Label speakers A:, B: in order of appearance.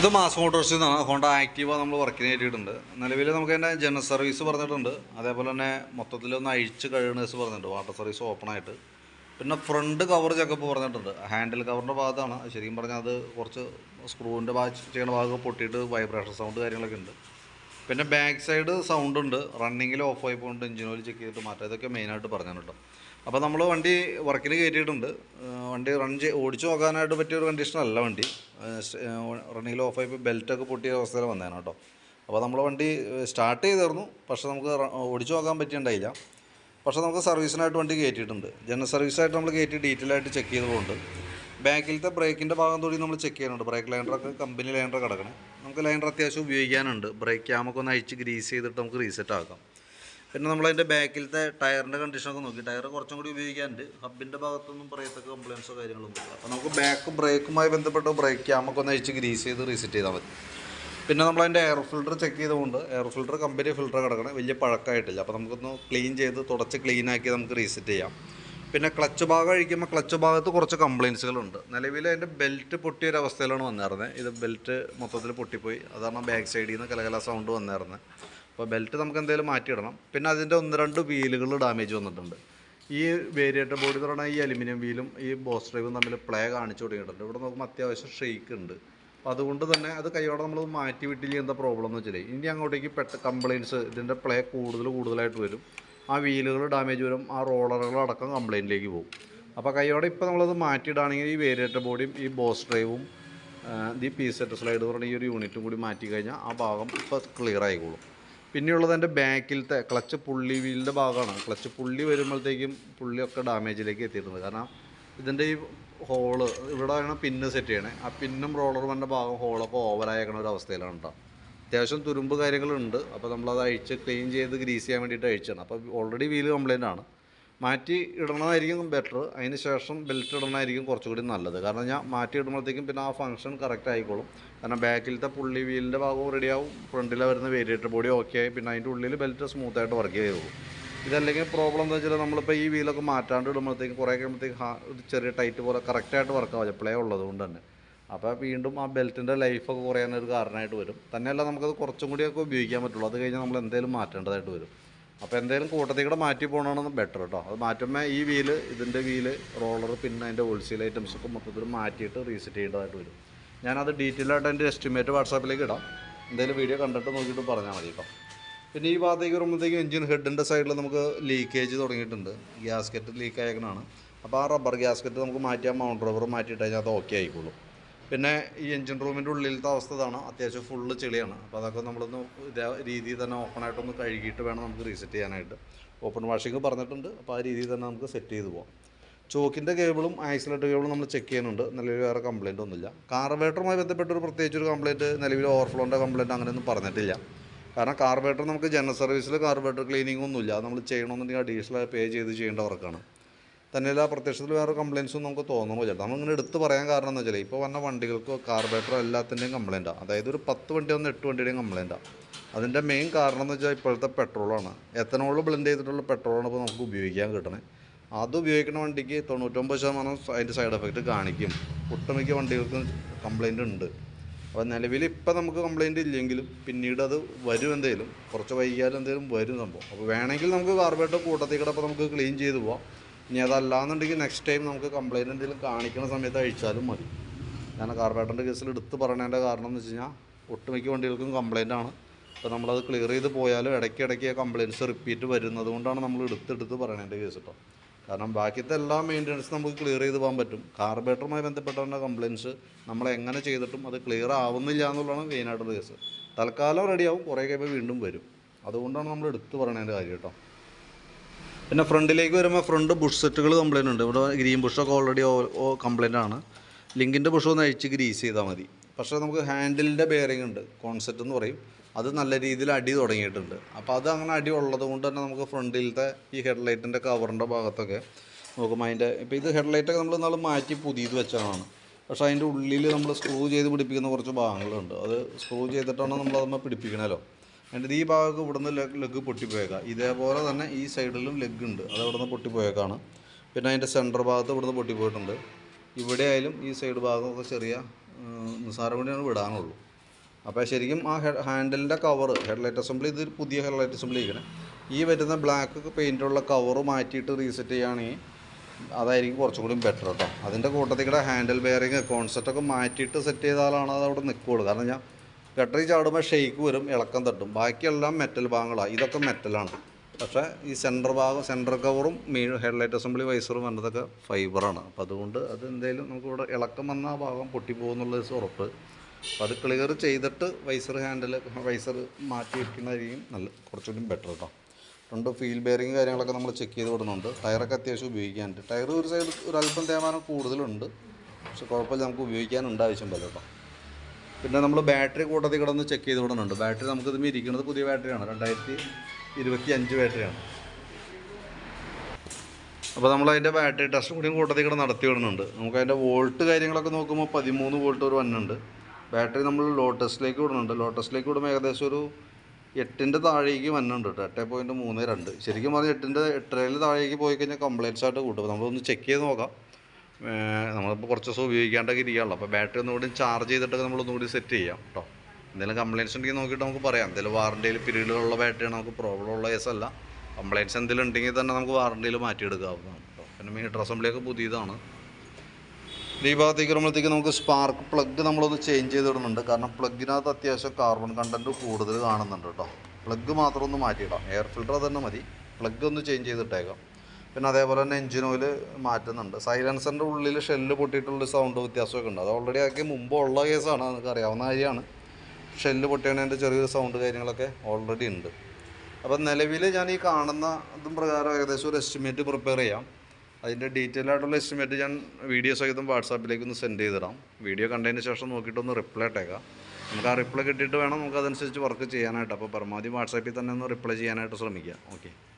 A: ഇത് മാസ് മോട്ടോഴ്സിൽ നിന്നാണ് Honda Activa നമ്മൾ വർക്കിന് കയറ്റിയിട്ടുണ്ട് നിലവിൽ നമുക്ക് അതിൻ്റെ ജനറൽ സർവീസ് പറഞ്ഞിട്ടുണ്ട് അതേപോലെ തന്നെ മൊത്തത്തിൽ ഒന്ന് അഴിച്ച് കഴുകണേഴ്സ് പറഞ്ഞിട്ടുണ്ട് വാട്ടർ സർവീസ് ഓപ്പണായിട്ട് പിന്നെ ഫ്രണ്ട് കവർ ചെക്കപ്പ് പറഞ്ഞിട്ടുണ്ട് ഹാൻഡിൽ കവറിൻ്റെ ഭാഗത്താണ് ശരിക്കും പറഞ്ഞാൽ അത് കുറച്ച് സ്ക്രൂവിൻ്റെ ഭാഗം ചെയ്യുന്ന ഭാഗം പൊട്ടിയിട്ട് വൈബ്രേഷൻ സൗണ്ട് കാര്യങ്ങളൊക്കെ ഉണ്ട് പിന്നെ ബാക്ക് സൈഡ് സൗണ്ട് ഉണ്ട് റണ്ണിങ്ങിൽ ഓഫ് ആയി പോകുന്നുണ്ട് എഞ്ചിൻ ഓയിൽ ചെക്ക് ചെയ്തിട്ട് മാറ്റം ഇതൊക്കെ മെയിനായിട്ട് പറഞ്ഞിട്ടുണ്ട് അപ്പോൾ നമ്മൾ വണ്ടി വർക്കിൽ കയറ്റിയിട്ടുണ്ട് വണ്ടി റൺ ചെയ്ത് ഓടിച്ചു നോക്കാനായിട്ട് പറ്റിയ ഒരു അല്ല വണ്ടി റണ്ണിങ്ങിൽ ഓഫായിപ്പോൾ ബെൽറ്റൊക്കെ പൊട്ടിയ അവസ്ഥയിൽ വന്നതാണ് കേട്ടോ അപ്പോൾ നമ്മൾ വണ്ടി സ്റ്റാർട്ട് ചെയ്തിരുന്നു പക്ഷേ നമുക്ക് ഓടിച്ചു നോക്കാൻ പറ്റിയിട്ടുണ്ടായില്ല പക്ഷേ നമുക്ക് സർവീസിനായിട്ട് വണ്ടി കയറ്റിയിട്ടുണ്ട് ജനറൽ സർവീസായിട്ട് നമ്മൾ കയറ്റി ഡീറ്റെയിൽ ആയിട്ട് ചെക്ക് ചെയ്ത് പോകുന്നുണ്ട് ബാക്കിലത്തെ ബ്രേക്കിൻ്റെ ഭാഗം കൂടി നമ്മൾ ചെക്ക് ചെയ്യാനുണ്ട് ബ്രേക്ക് ലൈൻഡറൊക്കെ കമ്പനി ലൈൻഡർ കിടക്കണേ നമുക്ക് ലൈൻഡർ അത്യാവശ്യം ഉപയോഗിക്കാനുണ്ട് ബ്രേക്ക് ക്യാമൊക്കെ ഒന്ന് അഴിച്ച് ഗ്രീസ് ചെയ്തിട്ട് നമുക്ക് റീസെറ്റ് ആക്കാം പിന്നെ നമ്മളതിൻ്റെ ബാക്കിലത്തെ ടയറിൻ്റെ കണ്ടീഷനൊക്കെ നോക്കി ടയർ കുറച്ചും കൂടി ഉപയോഗിക്കാണ്ട് ഹബിൻ്റെ ഭാഗത്തൊന്നും പറയത്തൊക്കെ കംപ്ലയിൻസോ കാര്യങ്ങളൊന്നും ഇല്ല അപ്പോൾ നമുക്ക് ബാക്ക് ബ്രേക്കുമായി ബന്ധപ്പെട്ട് ബ്രേക്ക് ക്യാമൊക്കെ ഒന്ന് അഴിച്ച് ഗ്രീസ് ചെയ്ത് റീസെറ്റ് ചെയ്താൽ മതി പിന്നെ നമ്മളതിൻ്റെ എയർ ഫിൽട്ടർ ചെക്ക് ചെയ്തുകൊണ്ട് എയർ ഫിൽട്ടർ കമ്പനി ഫിൽട്ടർ കിടക്കണം വലിയ പഴക്കമായിട്ടില്ല അപ്പോൾ നമുക്കൊന്ന് ക്ലീൻ ചെയ്ത് തുടച്ച് ക്ലീൻ ആക്കി നമുക്ക് റീസെറ്റ് ചെയ്യാം പിന്നെ ക്ലച്ച് ഭാഗം അഴിക്കുമ്പോൾ ക്ലച്ച് ഭാഗത്ത് കുറച്ച് കംപ്ലയിൻസുകളുണ്ട് നിലവിൽ അതിൻ്റെ ബെൽറ്റ് പൊട്ടിയൊരവസ്ഥയിലാണ് വന്നിരുന്നത് ഇത് ബെൽറ്റ് മൊത്തത്തിൽ പൊട്ടിപ്പോയി അതാണ് ബാക്ക് സൈഡിൽ നിന്ന് കലകല സൗണ്ട് വന്നിരുന്നത് അപ്പോൾ ബെൽറ്റ് നമുക്ക് എന്തെങ്കിലും മാറ്റിയിടണം പിന്നെ അതിൻ്റെ ഒന്ന് രണ്ട് വീലുകൾ ഡാമേജ് വന്നിട്ടുണ്ട് ഈ വേരിയേറ്റർ ബോഡി എന്ന് പറഞ്ഞാൽ ഈ അലുമിനിയം വീലും ഈ ബോസ് ഡ്രൈവും തമ്മിൽ പ്ലേ കാണിച്ചു തുടങ്ങിയിട്ടുണ്ട് ഇവിടെ നോക്കുമ്പോൾ അത്യാവശ്യം ഷെയ്ക്ക് ഉണ്ട് അപ്പോൾ അതുകൊണ്ട് തന്നെ അത് കൈയോടെ നമ്മൾ മാറ്റി വിട്ടില്ല എന്താ പ്രോബ്ലം എന്ന് വെച്ചാൽ ഇനി അങ്ങോട്ടേക്ക് പെട്ട കംപ്ലയിൻറ്റ്സ് ഇതിൻ്റെ പ്ലേ കൂടുതൽ കൂടുതലായിട്ട് വരും ആ വീലുകൾ ഡാമേജ് വരും ആ റോളറുകളടക്കം കംപ്ലയിൻറ്റിലേക്ക് പോകും അപ്പോൾ കൈയോടെ ഇപ്പോൾ നമ്മളത് മാറ്റിയിടാണെങ്കിൽ ഈ വേരിയേറ്റർ ബോഡിയും ഈ ബോസ് ഡ്രൈവും ഈ സെറ്റ് സ്ലൈഡ് പറഞ്ഞ ഈ ഒരു യൂണിറ്റും കൂടി മാറ്റി കഴിഞ്ഞാൽ ആ ഭാഗം ഇപ്പോൾ ക്ലിയർ ആയിക്കോളും പിന്നെയുള്ളത് എൻ്റെ ബാക്കിലത്തെ ക്ലച്ച് പുള്ളി വീലിൻ്റെ ഭാഗമാണ് ക്ലച്ച് പുള്ളി വരുമ്പോഴത്തേക്കും പുള്ളിയൊക്കെ ഡാമേജിലേക്ക് എത്തിയിട്ടുണ്ട് കാരണം ഇതിൻ്റെ ഈ ഹോള് ഇവിടെ ആണ് പിന്ന് സെറ്റ് ചെയ്യണേ ആ പിന്നും റോളർ വന്ന ഭാഗം ഹോളൊക്കെ ഓവറായേക്കണ ഒരു അവസ്ഥയിലാണ് കേട്ടോ അത്യാവശ്യം തുരുമ്പ് കാര്യങ്ങളുണ്ട് അപ്പോൾ നമ്മളത് അഴിച്ച് ക്ലീൻ ചെയ്ത് ഗ്രീസ് ചെയ്യാൻ വേണ്ടിയിട്ട് അഴിച്ചാണ് അപ്പോൾ ഓൾറെഡി വീല് കംപ്ലയിൻ്റ് ആണ് മാറ്റി ഇടണമായിരിക്കും ബെറ്റർ അതിന് ശേഷം ബെൽറ്റ് ഇടണമായിരിക്കും കുറച്ചുകൂടി നല്ലത് കാരണം ഞാൻ മാറ്റി ഇടുമ്പോഴത്തേക്കും പിന്നെ ആ ഫംഗ്ഷൻ കറക്റ്റ് ആയിക്കോളും കാരണം ബാക്കിലത്തെ പുള്ളി വീലിൻ്റെ ഭാഗവും റെഡിയാവും ഫ്രണ്ടിലെ വരുന്ന വേരിയേറ്റർ ബോഡി ഓക്കെ ആയി പിന്നെ അതിൻ്റെ ഉള്ളിൽ ബെൽറ്റ് സ്മൂത്തായിട്ട് വർക്ക് ചെയ്തോളും ഇതല്ലെങ്കിൽ പ്രോബ്ലം എന്താ വെച്ചാൽ നമ്മളിപ്പോൾ ഈ വീലൊക്കെ മാറ്റാണ്ട് ഇടുമ്പോഴത്തേക്കും കുറേ കഴിയുമ്പോഴത്തേക്ക് ഒരു ചെറിയ ടൈറ്റ് പോലെ കറക്റ്റായിട്ട് വർക്ക് ആവില്ല പ്ലേ ഉള്ളതുകൊണ്ട് തന്നെ അപ്പോൾ വീണ്ടും ആ ബെൽറ്റിൻ്റെ ലൈഫൊക്കെ കുറയാനൊരു കാരണമായിട്ട് വരും തന്നെയല്ല നമുക്കത് കുറച്ചും കൂടിയൊക്കെ ഉപയോഗിക്കാൻ പറ്റുള്ളൂ അത് കഴിഞ്ഞാൽ നമ്മൾ എന്തെങ്കിലും മാറ്റേണ്ടതായിട്ട് വരും അപ്പോൾ എന്തെങ്കിലും കൂട്ടത്തിൽ കൂടെ മാറ്റി പോകണമെന്ന് ബെറ്റർ കേട്ടോ അത് മാറ്റുമ്പോൾ ഈ വീല് ഇതിൻ്റെ വീല് റോളർ പിന്നെ അതിൻ്റെ ഹോൾസെയിൽ ഐറ്റംസ് ഒക്കെ മൊത്തത്തിൽ മാറ്റിയിട്ട് റീസെറ്റ് ചെയ്യേണ്ടതായിട്ട് വരും ഞാനത് ഡീറ്റെയിൽ ആയിട്ട് എൻ്റെ എസ്റ്റിമേറ്റ് വാട്സാപ്പിലേക്ക് ഇടാം എന്തെങ്കിലും വീഡിയോ കണ്ടിട്ട് നോക്കിയിട്ട് പറഞ്ഞാൽ മതി കേട്ടോ പിന്നെ ഈ ഭാഗത്തേക്ക് വരുമ്പോഴത്തേക്കും എഞ്ചിൻ ഹെഡിൻ്റെ സൈഡിൽ നമുക്ക് ലീക്കേജ് തുടങ്ങിയിട്ടുണ്ട് ഗ്യാസ്കെറ്റ് ലീക്ക് ആയേക്കണാണ് അപ്പോൾ ആ റബ്ബർ ഗ്യാസ്കെറ്റ് നമുക്ക് മാറ്റിയാൽ മൗണ്ട് റബ്ബർ മാറ്റിയിട്ട് കഴിഞ്ഞാൽ അത് ഓക്കെ ആയിക്കോളും പിന്നെ ഈ എൻജിൻ റൂമിൻ്റെ ഉള്ളിലത്തെ അവസ്ഥ ഇതാണ് അത്യാവശ്യം ഫുള്ള് ചെളിയാണ് അപ്പോൾ അതൊക്കെ നമ്മളൊന്ന് ഇതേ രീതിയിൽ തന്നെ ഓപ്പൺ ആയിട്ടൊന്ന് കഴുകിയിട്ട് വേണം നമുക്ക് റീസെറ്റ് ചെയ്യാനായിട്ട് ഓപ്പൺ വാഷിംഗ് പറഞ്ഞിട്ടുണ്ട് അപ്പോൾ ആ രീതിയിൽ തന്നെ നമുക്ക് സെറ്റ് ചെയ്ത് പോകാം ചോക്കിൻ്റെ കേബിളും ആക്സിലേറ്റർ കേബിളും നമ്മൾ ചെക്ക് ചെയ്യുന്നുണ്ട് നിലവിൽ വേറെ കംപ്ലയിൻ്റ് ഒന്നുമില്ല കാർബേറ്ററുമായി ബന്ധപ്പെട്ട ഒരു പ്രത്യേകിച്ച് ഒരു കംപ്ലയിൻറ്റ് നിലവിൽ ഓവർഫ്ലോൻ്റെ കംപ്ലയിൻറ്റ് അങ്ങനെയൊന്നും പറഞ്ഞിട്ടില്ല കാരണം കാർബേറ്റർ നമുക്ക് ജനറൽ സർവീസിൽ കാർബേറ്റർ ക്ലീനിങ് ഒന്നുമില്ല നമ്മൾ ചെയ്യണമെന്നുണ്ടെങ്കിൽ അഡീഷണൽ പേ ചെയ്ത് ചെയ്യേണ്ട വർക്കാണ് തന്നെയല്ല പ്രത്യക്ഷത്തിൽ വേറെ കംപ്ലയിൻസും നമുക്ക് തോന്നുമ്പോൾ ചേട്ടാ നമ്മളിങ്ങനെ എടുത്ത് പറയാൻ കാരണം എന്ന് വെച്ചാൽ ഇപ്പോൾ വന്ന വണ്ടികൾക്കോ കാർബറേറ്ററോ എല്ലാത്തിൻ്റെയും കംപ്ലയിൻറ്റാണ് അതായത് ഒരു പത്ത് വണ്ടി ഒന്ന് എട്ട് വണ്ടിയുടെയും കംപ്ലയിൻറ്റാണ് അതിൻ്റെ മെയിൻ കാരണം എന്ന് വെച്ചാൽ ഇപ്പോഴത്തെ പെട്രോളാണ് എത്തനോൾ ബ്ലെൻഡ് ചെയ്തിട്ടുള്ള പെട്രോളാണ് ഇപ്പോൾ നമുക്ക് ഉപയോഗിക്കാൻ കിട്ടുന്നത് അത് ഉപയോഗിക്കുന്ന വണ്ടിക്ക് തൊണ്ണൂറ്റൊമ്പത് ശതമാനം അതിൻ്റെ സൈഡ് എഫക്റ്റ് കാണിക്കും ഒട്ടുമിക്ക വണ്ടികൾക്കും കംപ്ലയിൻ്റ് ഉണ്ട് അപ്പോൾ നിലവിൽ ഇപ്പം നമുക്ക് കംപ്ലയിൻ്റ് ഇല്ലെങ്കിലും പിന്നീട് അത് വരും എന്തെങ്കിലും കുറച്ച് വൈകിയാലും എന്തെങ്കിലും വരും സംഭവം അപ്പോൾ വേണമെങ്കിൽ നമുക്ക് കാർബേറ്റർ കൂട്ടത്തിൽ നമുക്ക് ക്ലീൻ ചെയ്ത് പോവാം ഇനി അതല്ലാന്നുണ്ടെങ്കിൽ നെക്സ്റ്റ് ടൈം നമുക്ക് കംപ്ലയിൻ്റ് എന്തെങ്കിലും കാണിക്കുന്ന സമയത്ത് അഴിച്ചാലും മതി ഞാൻ കാർബേറ്ററിൻ്റെ കേസിൽ എടുത്ത് പറയേണ്ട കാരണം എന്ന് വെച്ച് കഴിഞ്ഞാൽ ഒട്ടുമിക്ക വണ്ടികൾക്കും കംപ്ലയിൻ്റ് ആണ് അപ്പോൾ നമ്മളത് ക്ലിയർ ചെയ്ത് പോയാലും ഇടയ്ക്കിടയ്ക്ക് ആ കംപ്ലയിൻസ് റിപ്പീറ്റ് വരുന്നത് കൊണ്ടാണ് നമ്മൾ എടുത്തെടുത്ത് പറയേണ്ട കേസ് കേട്ടോ കാരണം ബാക്കിയത്തെ എല്ലാ മെയിൻ്റനൻസ് നമുക്ക് ക്ലിയർ ചെയ്ത് പോകാൻ പറ്റും കാർബേറ്ററുമായി ബന്ധപ്പെട്ടവൻ്റെ കംപ്ലയിൻസ് നമ്മൾ എങ്ങനെ ചെയ്തിട്ടും അത് ക്ലിയർ ആവുന്നില്ല എന്നുള്ളതാണ് മെയിനായിട്ടുള്ള കേസ് തൽക്കാലം റെഡിയാവും കുറേ കഴിയുമ്പോൾ വീണ്ടും വരും അതുകൊണ്ടാണ് നമ്മൾ എടുത്തു പറയണതിൻ്റെ കാര്യം കേട്ടോ പിന്നെ ഫ്രണ്ടിലേക്ക് വരുമ്പോൾ ഫ്രണ്ട് ബുഷ് സെറ്റുകൾ കംപ്ലൈൻ്റ് ഉണ്ട് ഇവിടെ ഗ്രീൻ ബുഷൊക്കെ ഓൾറെഡി കംപ്ലൈൻ്റ് ആണ് ലിങ്കിൻ്റെ ബുഷ് ഒന്ന് അഴിച്ച് ഗ്രീസ് ചെയ്താൽ മതി പക്ഷേ നമുക്ക് ഹാൻഡിലിൻ്റെ ബെയറിംഗ് ഉണ്ട് കോൺസെപ്റ്റ് എന്ന് പറയും അത് നല്ല രീതിയിൽ അടി തുടങ്ങിയിട്ടുണ്ട് അപ്പോൾ അത് അങ്ങനെ അടി ഉള്ളത് കൊണ്ട് തന്നെ നമുക്ക് ഫ്രണ്ടിലത്തെ ഈ ഹെഡ്ലൈറ്റിൻ്റെ കവറിൻ്റെ ഭാഗത്തൊക്കെ നമുക്ക് അതിൻ്റെ ഇപ്പോൾ ഇത് ഹെഡ്ലൈറ്റൊക്കെ നമ്മൾ നാൾ മാറ്റി പുതിയത് വെച്ചതാണ് പക്ഷേ അതിൻ്റെ ഉള്ളിൽ നമ്മൾ സ്ക്രൂ ചെയ്ത് പിടിപ്പിക്കുന്ന കുറച്ച് ഭാഗങ്ങളുണ്ട് അത് സ്ക്രൂ ചെയ്തിട്ടാണ് നമ്മൾ അതുമ്പോൾ പിടിപ്പിക്കണമല്ലോ എന്നിട്ട് ഈ ഭാഗമൊക്കെ ഇവിടുന്ന് നിന്ന് ലെഗ് പൊട്ടിപ്പോയേക്കാം ഇതേപോലെ തന്നെ ഈ സൈഡിലും ലെഗ് ഉണ്ട് അത് ഇവിടുന്ന് പൊട്ടിപ്പോയേക്കാണ് പിന്നെ അതിൻ്റെ സെൻറ്റർ ഭാഗത്ത് ഇവിടുന്ന് പൊട്ടിപ്പോയിട്ടുണ്ട് ഇവിടെ ആയാലും ഈ സൈഡ് ഭാഗമൊക്കെ ചെറിയ നിസ്സാരം വേണ്ടിയാണ് വിടാനുള്ളൂ അപ്പോൾ ശരിക്കും ആ ഹാൻഡലിൻ്റെ കവർ ഹെഡ്ലൈറ്റ് അസംബ്ലി ഇത് പുതിയ ഹെഡ്ലൈറ്റ് അസംബ്ലി ഇരിക്കണം ഈ വരുന്ന ബ്ലാക്ക് പെയിൻറ്റുള്ള കവർ മാറ്റിയിട്ട് റീസെറ്റ് ചെയ്യുകയാണെങ്കിൽ അതായിരിക്കും കുറച്ചും കൂടി ബെറ്റർ കേട്ടോ അതിൻ്റെ കൂട്ടത്തിൽ കൂടെ ഹാൻഡിൽ ബെയറിങ് കോൺസെപ്റ്റൊക്കെ മാറ്റിയിട്ട് സെറ്റ് ചെയ്താലാണ് അത് അവിടെ നിൽക്കുകയുള്ളൂ കാരണം ഞാൻ ബാറ്ററി ചാടുമ്പോൾ ഷെയ്ക്ക് വരും ഇളക്കം തട്ടും ബാക്കിയെല്ലാം മെറ്റൽ ഭാഗങ്ങളാണ് ഇതൊക്കെ മെറ്റലാണ് പക്ഷേ ഈ സെൻറ്റർ ഭാഗം സെൻറ്റർ കവറും ഹെഡ് ഹെഡ്ലൈറ്റ് അസംബ്ലി വൈസറും വന്നതൊക്കെ ഫൈബറാണ് അപ്പോൾ അതുകൊണ്ട് അത് എന്തായാലും നമുക്കിവിടെ ഇളക്കം വന്ന ആ ഭാഗം പൊട്ടിപ്പോകുന്നുള്ള ഉറപ്പ് അപ്പോൾ അത് ക്ലിയർ ചെയ്തിട്ട് വൈസർ ഹാൻഡിൽ വൈസർ മാറ്റി വയ്ക്കുന്നതായിരിക്കും നല്ല കുറച്ചുകൂടി ബെറ്റർ കേട്ടോ രണ്ട് ഫീൽ ബെയറിങ് കാര്യങ്ങളൊക്കെ നമ്മൾ ചെക്ക് ചെയ്ത് വിടുന്നുണ്ട് ടയറൊക്കെ അത്യാവശ്യം ഉപയോഗിക്കാനുണ്ട് ടയർ ഒരു സൈഡ് ഒരല്പം തേമാനം കൂടുതലുണ്ട് പക്ഷെ കുഴപ്പമില്ല നമുക്ക് ഉപയോഗിക്കാനുണ്ട് ആവശ്യം പോലെ കേട്ടോ പിന്നെ നമ്മൾ ബാറ്ററി കൂട്ടത്തിൽ കിടന്ന് ചെക്ക് ചെയ്ത് വിടുന്നുണ്ട് ബാറ്ററി നമുക്ക് ഇതിൽ ഇരിക്കുന്നത് പുതിയ ബാറ്ററിയാണ് രണ്ടായിരത്തി ഇരുപത്തി അഞ്ച് ബാറ്ററിയാണ് അപ്പോൾ നമ്മൾ അതിൻ്റെ ബാറ്ററി ടെസ്റ്റ് കൂടിയും കൂട്ടത്തിൽ കിടന്ന് നടത്തി വിടുന്നുണ്ട് നമുക്ക് അതിൻ്റെ വോൾട്ട് കാര്യങ്ങളൊക്കെ നോക്കുമ്പോൾ പതിമൂന്ന് വോൾട്ട് ഒരു വന്നുണ്ട് ബാറ്ററി നമ്മൾ ലോട്ടസിലേക്ക് വിടുന്നുണ്ട് ടെസ്റ്റിലേക്ക് വിടുമ്പോൾ ഏകദേശം ഒരു എട്ടിൻ്റെ താഴേക്ക് വന്നുണ്ട് എട്ട് പോയിൻറ്റ് മൂന്ന് രണ്ട് ശരിക്കും പറഞ്ഞാൽ എട്ടിൻ്റെ എട്ടരയിൽ താഴേക്ക് പോയി കഴിഞ്ഞാൽ കംപ്ലയിൻസ് ആയിട്ട് കൂട്ടും നമ്മളൊന്ന് ചെക്ക് ചെയ്ത് നോക്കാം നമ്മളിപ്പോൾ കുറച്ച് ദിവസം ഉപയോഗിക്കാണ്ടൊക്കെ ഇരിക്കുകയുള്ളൂ അപ്പോൾ ബാറ്ററി ഒന്നുകൂടി ചാർജ് ചെയ്തിട്ടൊക്കെ നമ്മൾ ഒന്നുകൂടി സെറ്റ് ചെയ്യാം കേട്ടോ എന്തെങ്കിലും കംപ്ലയിൻസ് ഉണ്ടെങ്കിൽ നോക്കിയിട്ട് നമുക്ക് പറയാം എന്തെങ്കിലും വാറണ്ടിയിൽ ബാറ്ററി ബാറ്ററിയാണ് നമുക്ക് പ്രോബ്ലം ഉള്ള കേസല്ല കംപ്ലയിൻസ് എന്തെങ്കിലും ഉണ്ടെങ്കിൽ തന്നെ നമുക്ക് വാറണ്ടിയിൽ മാറ്റിയെടുക്കാവുന്നതാണ് കേട്ടോ പിന്നെ മീറ്റർ അസംബ്ലിയൊക്കെ പുതിയതാണ് ഈ ഭാഗത്തേക്ക് വരുമ്പോഴത്തേക്ക് നമുക്ക് സ്പാർക്ക് പ്ലഗ് നമ്മളൊന്ന് ചേഞ്ച് ചെയ്തിടുന്നുണ്ട് കാരണം പ്ലഗിനകത്ത് അത്യാവശ്യം കാർബൺ കണ്ടൻറ്റ് കൂടുതൽ കാണുന്നുണ്ട് കേട്ടോ പ്ലഗ് മാത്രം ഒന്ന് മാറ്റിയിടാം എയർ ഫിൽട്ടർ തന്നെ മതി പ്ലഗ് ഒന്ന് ചേഞ്ച് ചെയ്തിട്ടേക്കാം പിന്നെ അതേപോലെ തന്നെ എഞ്ചിൻ ഓയിൽ മാറ്റുന്നുണ്ട് സൈലൻസറിൻ്റെ ഉള്ളിൽ ഷെല്ല് പൊട്ടിയിട്ടുള്ള സൗണ്ട് വ്യത്യാസമൊക്കെ ഉണ്ട് അത് ഓൾറെഡി ആക്കി മുമ്പ് ഉള്ള കേസാണ് നിങ്ങൾക്ക് അറിയാവുന്ന കാര്യമാണ് ഷെല്ല് പൊട്ടിയതിൻ്റെ ചെറിയൊരു സൗണ്ട് കാര്യങ്ങളൊക്കെ ഓൾറെഡി ഉണ്ട് അപ്പം നിലവിൽ ഞാൻ ഈ കാണുന്ന ഇതും പ്രകാരം ഏകദേശം ഒരു എസ്റ്റിമേറ്റ് പ്രിപ്പയർ ചെയ്യാം അതിൻ്റെ ഡീറ്റെയിൽ ആയിട്ടുള്ള എസ്റ്റിമേറ്റ് ഞാൻ വീഡിയോ സഹിതം വാട്സാപ്പിലേക്ക് ഒന്ന് സെൻഡ് ചെയ്തിടാം വീഡിയോ കണ്ടതിന് ശേഷം നോക്കിയിട്ടൊന്ന് റിപ്ലൈ ഇട്ടേക്കാം നമുക്ക് ആ റിപ്ലൈ കിട്ടിയിട്ട് വേണം നമുക്ക് അതനുസരിച്ച് വർക്ക് ചെയ്യാനായിട്ട് അപ്പോൾ പരമാവധി വാട്സാപ്പിൽ തന്നെ ഒന്ന് റിപ്ലൈ ചെയ്യാനായിട്ട് ശ്രമിക്കുക ഓക്കെ